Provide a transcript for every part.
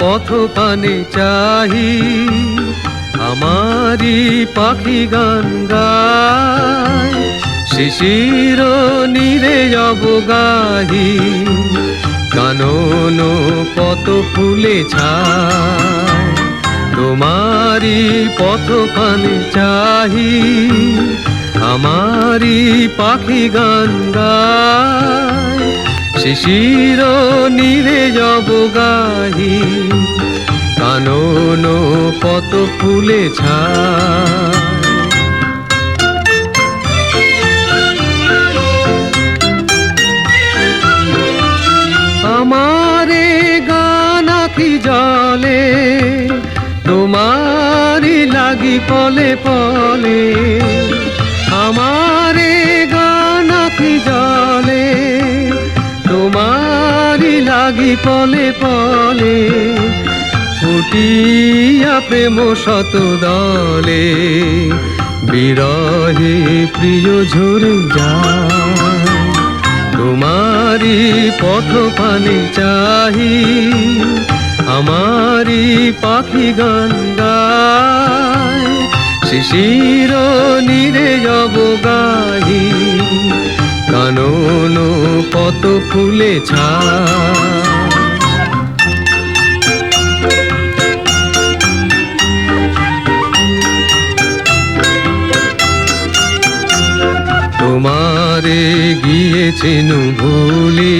পথ পানে চাহি আমারি পাখি গান গায়। শিশির নীরে যাব গাহি কানন কত ফুলে ছায়। তোমারি পথ পানে চাহি আমারি পাখি গান গায়। শিশির নীরে যাব গাহি। কানন কত ফুলে ছায় আমারে গান আখি জলে তোমারি লাগি পলে পলে। আমারে গান আখি জলে লাগি পলে পলে, ফুটিয়া প্রেম শত দলে। বিরহে প্রিয় ঝরে যায়, তোমারি পথ পানে চাহি, আমারি পাখি গান শিশির নীরে যাব গাহি, কানন কত ফুলে ছায়। তোমারে গিয়েছেন ভুলি।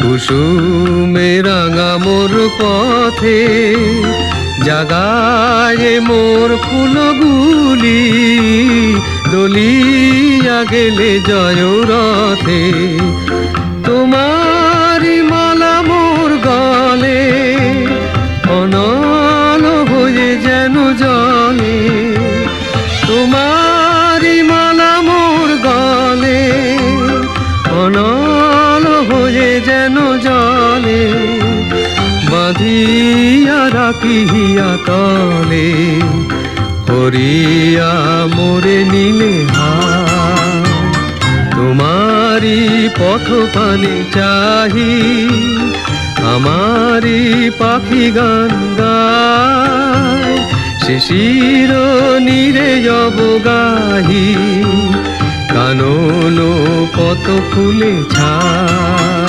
কুসুমে রাঙা মোর পথে, জাগায় মোর ফুলগুলি। দলিয়া গেলে জয় রথে, তোমারি মালা মোর গলে। অনল হয়ে যেন জলে, তোমারি মালা গলে অনল হয়ে যেন জলে, বাঁধিয়া রাখিয়া তলে হরিয়া মোরে নিলে তোমারি পথ পানে চাহি, আমারি পাখি গান গায়। শিশির নীরে যাব গাহি কানন কত ফুলে ছায়